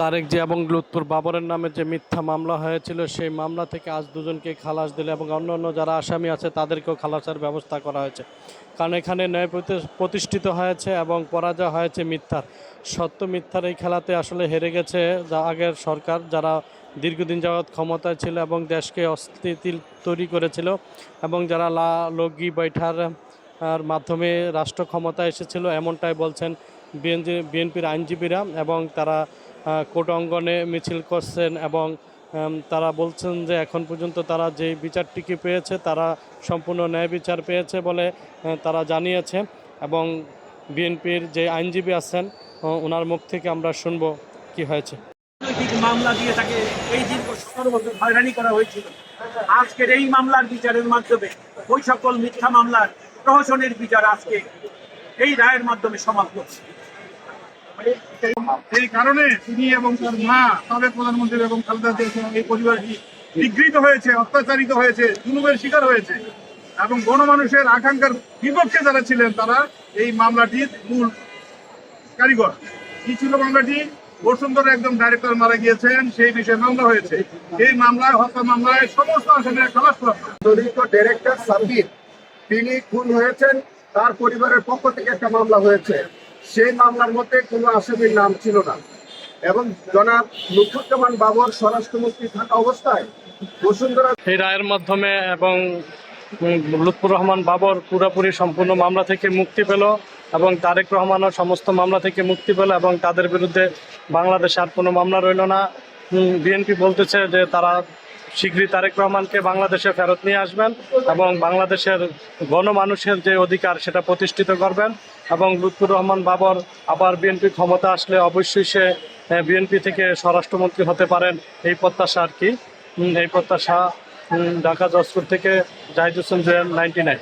তারেক জি এবং লুৎপুর বাবরের নামে যে মিথ্যা মামলা হয়েছিল, সেই মামলা থেকে আজ দুজনকে খালাস দিলে এবং অন্য অন্য যারা আসামি আছে তাদেরকেও খালাসের ব্যবস্থা করা হয়েছে। কারণ এখানে ন্যায় প্রতিষ্ঠিত হয়েছে এবং পরাজয় হয়েছে মিথ্যার। সত্য মিথ্যার এই খেলাতে আসলে হেরে গেছে যা আগের সরকার যারা দীর্ঘদিন যাবৎ ক্ষমতায় ছিল এবং দেশকে অস্থিতিল তৈরি করেছিল এবং যারা লা লগি বৈঠার মাধ্যমে রাষ্ট্র ক্ষমতায় এসেছিল, এমনটাই বলছেন বিএনপির আইনজীবীরা এবং তারা কোর্ট অঙ্গনে মিছিল করছেন এবং তারা বলছেন যে এখন পর্যন্ত তারা যে বিচারটিকে পেয়েছে, তারা সম্পূর্ণ ন্যায় বিচার পেয়েছে বলে তারা জানিয়েছে এবং বিএনপির যে আইনজীবী আছেন ওনার মুখ থেকে আমরা শুনব কি হয়েছে। মামলা দিয়ে তাকে এই হয়রানি করা হয়েছিল। আজকের এই মামলার বিচারের মাধ্যমে ওই সকল মিথ্যা মামলার প্রহসনের বিচার আজকে এই রায়ের মাধ্যমে সমাপ্ত হচ্ছে। এই কারণে তিনি এবং তার মা সাবেক প্রধানমন্ত্রী এবং খালেদা জিয়া এই পরিবারটি বিগৃহীত হয়েছে, অত্যাচারিত হয়েছে, জুলুমের শিকার হয়েছে এবং গণমানুষের আকাঙ্ক্ষার বিপক্ষে যারা ছিলেন তারা এই মামলাটির মূল কারিগর। কি ছিল মামলাটি? বসুন্ধরা একদম ডাইরেক্টর মারা গিয়েছেন, সেই বিষয়ে মামলা হয়েছে। এই মামলায়, হত্যা মামলায় সমস্ত আসামিরা খালাস করা ডিরেক্টর সাব্বির, তিনি খুন হয়েছেন, তার পরিবারের পক্ষ থেকে একটা মামলা হয়েছে। সেই মামলার মধ্যে কোনো আসামির নাম ছিল না। এবং জনাব লুৎফুজ্জামান বাবর স্বরাষ্ট্রমন্ত্রী থাকা অবস্থায় বসুন্ধরা এই রায়ের মাধ্যমে এবং লুৎফুর রহমান বাবর পুরোপুরি সম্পূর্ণ মামলা থেকে মুক্তি পেল এবং তারেক রহমানও সমস্ত মামলা থেকে মুক্তি পেল এবং তাদের বিরুদ্ধে বাংলাদেশে আর কোনো মামলা রইল না। বিএনপি বলতেছে যে তারা শীঘ্রই তারেক রহমানকে বাংলাদেশে ফেরত নিয়ে আসবেন এবং বাংলাদেশের গণমানুষের যে অধিকার সেটা প্রতিষ্ঠিত করবেন এবং লুৎফুর রহমান বাবর আবার বিএনপি ক্ষমতা আসলে অবশ্যই সে বিএনপি থেকে স্বরাষ্ট্রমন্ত্রী হতে পারেন। এই প্রত্যাশা আর কি। এই প্রত্যাশা ঢাকা জজপুর থেকে জাহিদ হোসেন জুয়েল নাইনটি নাইন।